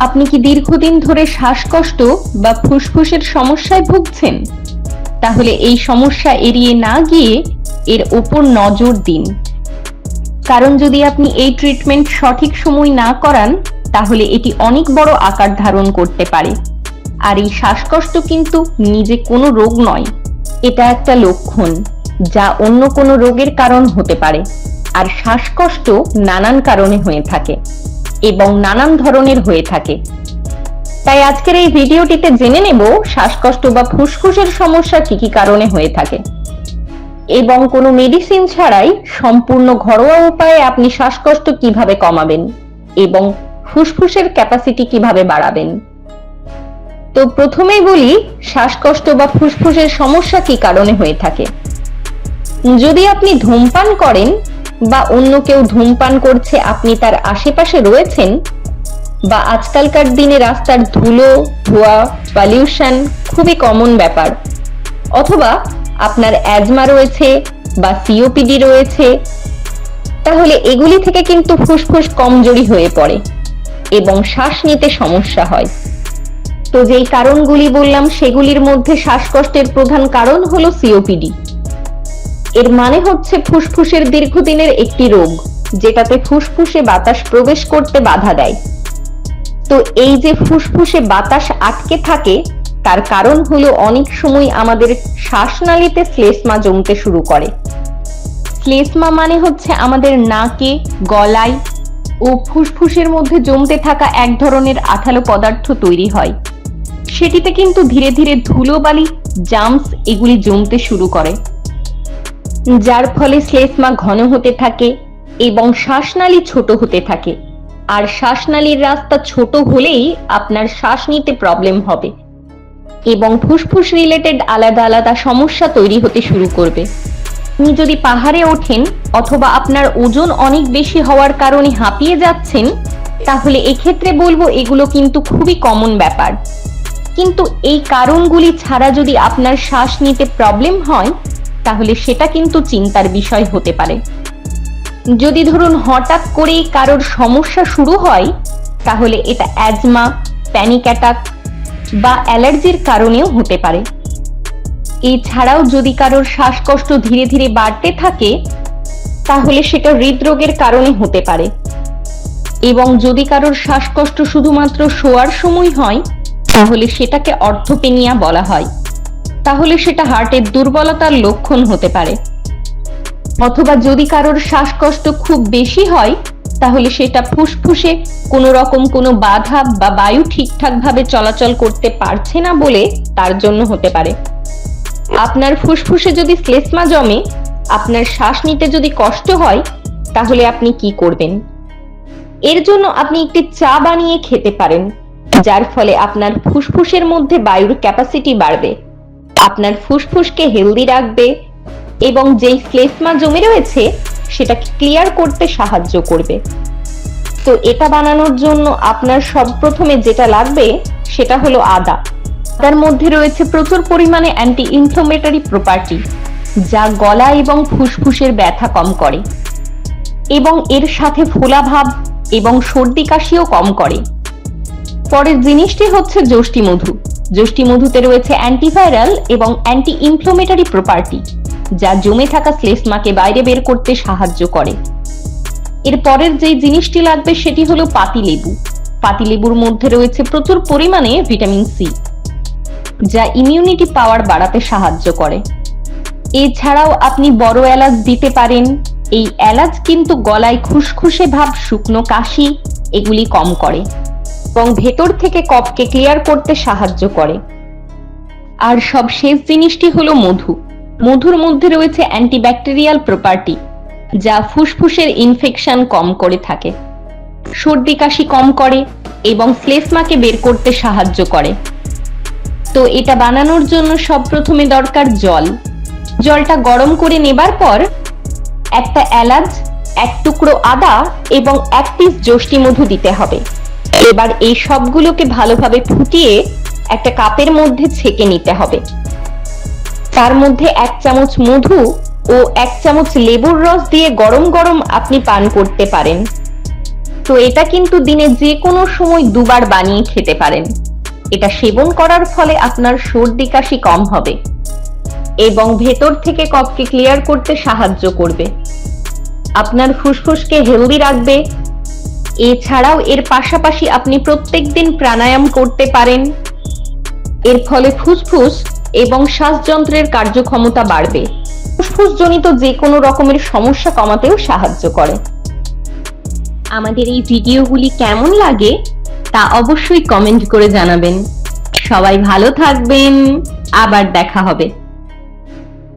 আপনি কি দীর্ঘদিন ধরে শ্বাসকষ্ট বা ফুসফুসের সমস্যায় ভুগছেন? তাহলে এই সমস্যা এড়িয়ে না গিয়ে এর উপর নজর দিন। কারণ যদি আপনি এই ট্রিটমেন্ট সঠিক সময় না করান, তাহলে এটি অনেক বড় আকার ধারণ করতে পারে। আর এই শ্বাসকষ্ট কিন্তু নিজে কোনো রোগ নয়। এটা একটা লক্ষণ, যা অন্য কোনো রোগের কারণ হতে পারে। আর শ্বাসকষ্ট নানান কারণে হয়ে থাকে। এবং নানান ধরনের হয়ে থাকে। তাই আজকের এই ভিডিওটিতে জেনে নেব শ্বাসকষ্ট বা ফুসফুসের সমস্যা কি কি কারণে হয়ে থাকে। এবং কোনো মেডিসিন ছাড়াই সম্পূর্ণ ঘরোয়া উপায়ে আপনি শ্বাসকষ্ট কীভাবে কমাবেন এবং ফুসফুসের ক্যাপাসিটি কীভাবে বাড়াবেন। তো প্রথমেই বলি, শ্বাসকষ্ট বা ফুসফুসের সমস্যা কি কারণে হয়ে থাকে। যদি আপনি ধূমপান করেন বা অন্য কেউ ধূমপান করছে, আপনি তার আশেপাশে রয়েছেন? বা আজকালকার দিনে রাস্তার ধুলো, ধোয়া পলিউশন খুবই কমন ব্যাপার। অথবা আপনার অ্যাজমা রয়েছে বা সিওপিডি রয়েছে, তাহলে এগুলি থেকে কিন্তু ফুসফুস কমজোরি হয়ে পড়ে এবং শ্বাস নিতে সমস্যা হয়। তো যেই কারণগুলি বললাম, সেগুলির মধ্যে শ্বাসকষ্টের প্রধান কারণ হলো সিওপিডি এর মানে হচ্ছে ফুসফুসের দীর্ঘদিনের একটি রোগ, যেটাতে ফুসফুসে বাতাস প্রবেশ করতে বাধা দেয়। তো এই যে ফুসফুসে বাতাস আটকে থাকে, তার কারণ হলো অনেক সময় আমাদের শ্বাসনালীতে শ্লেষ্মা জমতে শুরু করে। শ্লেষ্মা মানে হচ্ছে আমাদের নাকে, গলায় ও ফুসফুসের মধ্যে জমতে থাকা এক ধরনের আঠালো পদার্থ তৈরি হয়। সেটিতে কিন্তু ধীরে ধীরে ধুলোবালি জামস এগুলি জমতে শুরু করে। যার ফলে শ্লেষ্মা ঘন হতে থাকে এবং শ্বাসনালী ছোট হতে থাকে। আর শ্বাসনালীর রাস্তা ছোট হলেই আপনার শ্বাস নিতে প্রবলেম হবে এবং ফুসফুস রিলেটেড আলাদা আলাদা সমস্যা তৈরি হতে শুরু করবে। আপনি যদি পাহাড়ে ওঠেন অথবা আপনার ওজন অনেক বেশি হওয়ার কারণে হাঁপিয়ে যাচ্ছেন, তাহলে এক্ষেত্রে বলব এগুলো কিন্তু খুবই কমন ব্যাপার। কিন্তু এই কারণগুলি ছাড়া যদি আপনার শ্বাস নিতে প্রবলেম হয় তাহলে সেটা কিন্তু চিন্তার বিষয় হতে পারে। যদি ধরুন হঠাৎ করেই কারোর সমস্যা শুরু হয়, তাহলে এটা অ্যাজমা প্যানিক অ্যাটাক বা অ্যালার্জির কারণেও হতে পারে। এছাড়াও যদি কারোর শ্বাসকষ্ট ধীরে ধীরে বাড়তে থাকে, তাহলে সেটা হৃদরোগের কারণে হতে পারে। এবং যদি কারোর শ্বাসকষ্ট শুধুমাত্র শোয়ার সময় হয়, তাহলে সেটাকে অর্থোপেনিয়া বলা হয়। তাহলে সেটা হার্টের দুর্বলতার লক্ষণ হতে পারে। অথবা যদি কারোর শ্বাসকষ্ট খুব বেশি হয়, তাহলে সেটা ফুসফুসে কোনো রকম কোনো বাধা বা বায়ু ঠিকঠাক ভাবে চলাচল করতে পারছে না বলে তার জন্য হতে পারে। আপনার ফুসফুসে যদি শ্লেষ্মা জমে, আপনার শ্বাস নিতে যদি কষ্ট হয়, তাহলে আপনি কি করবেন? এর জন্য আপনি একটি চা বানিয়ে খেতে পারেন, যার ফলে আপনার ফুসফুসের মধ্যে বায়ুর ক্যাপাসিটি বাড়বে। আপনার ফুসফুসকে হেলদি রাখবে এবং যেই শ্লেষ্মা জমে রয়েছে, সেটাকে ক্লিয়ার করতে সাহায্য করবে। তো এটা বানানোর জন্য আপনার সব প্রথমে যেটা লাগবে, সেটা হলো আদা। তার মধ্যে রয়েছে প্রচুর পরিমাণে অ্যান্টি ইনফ্লোমেটরি প্রপার্টি যা গলা এবং ফুসফুসের ব্যথা কম করে। এবং এর সাথে ফোলাভাব এবং সর্দি কাশিও কম করে। পরের জিনিসটি হচ্ছে যষ্টি মধু। যষ্টি মধুতে রয়েছে অ্যান্টিভাইরাল এবং অ্যান্টি ইনফ্লোমেটরি প্রপার্টি যা জমে থাকা শ্লেষ্মাকে বাইরে বের করতে সাহায্য করে। এর পরের যে জিনিসটি লাগবে সেটি হলো পাতিলেবু পাতিলেবুর মধ্যে রয়েছে প্রচুর পরিমাণে ভিটামিন সি যা ইমিউনিটি পাওয়ার বাড়াতে সাহায্য করে। এছাড়াও আপনি বড় এলাচ দিতে পারেন। এই এলাচ কিন্তু গলায় খুসখুসে ভাব, শুকনো কাশি, এগুলি কম করে। এবং ভেতর থেকে কফকে ক্লিয়ার করতে সাহায্য করে। আর সব শেষ জিনিসটি হলো মধু। মধুর মধ্যে রয়েছে অ্যান্টিব্যাকটেরিয়াল প্রপার্টি যা ফুসফুসের ইনফেকশন কম করে থাকে। সর্দি কাশি কম করে এবং শ্লেষ্মাকে বের করতে সাহায্য করে। তো এটা বানানোর জন্য সব প্রথমে দরকার জল। জলটা গরম করে নেবার পর একটা এলাচ, এক টুকরো আদা এবং এক পিস যষ্টি মধু দিতে হবে। এবার এই সবগুলোকে ভালোভাবে ফুটিয়ে একটা কাপের মধ্যে ছেঁকে নিতে হবে। তার মধ্যে এক চামচ মধু ও এক চামচ লেবুর রস দিয়ে গরম গরম আপনি পান করতে পারেন। তো এটা কিন্তু দিনে যে কোনো সময় দুবার বানিয়ে খেতে পারেন। এটা সেবন করার ফলে আপনার সর্দি কাশি কম হবে এবং ভেতর থেকে কফকে ক্লিয়ার করতে সাহায্য করবে। আপনার ফুসফুসকে হেলদি রাখবে এছাড়াও এর পাশাপাশি আপনি প্রত্যেকদিন প্রাণায়াম করতে পারেন। এর ফলে ফুসফুস এবং শ্বাসযন্ত্রের কার্যক্ষমতা বাড়বে। ফুসফুস জনিত যে কোনো রকমের সমস্যা কমাতেও সাহায্য করে। আমাদের এই ভিডিওগুলি কেমন লাগে, তা অবশ্যই কমেন্ট করে জানাবেন। সবাই ভালো থাকবেন। আবার দেখা হবে।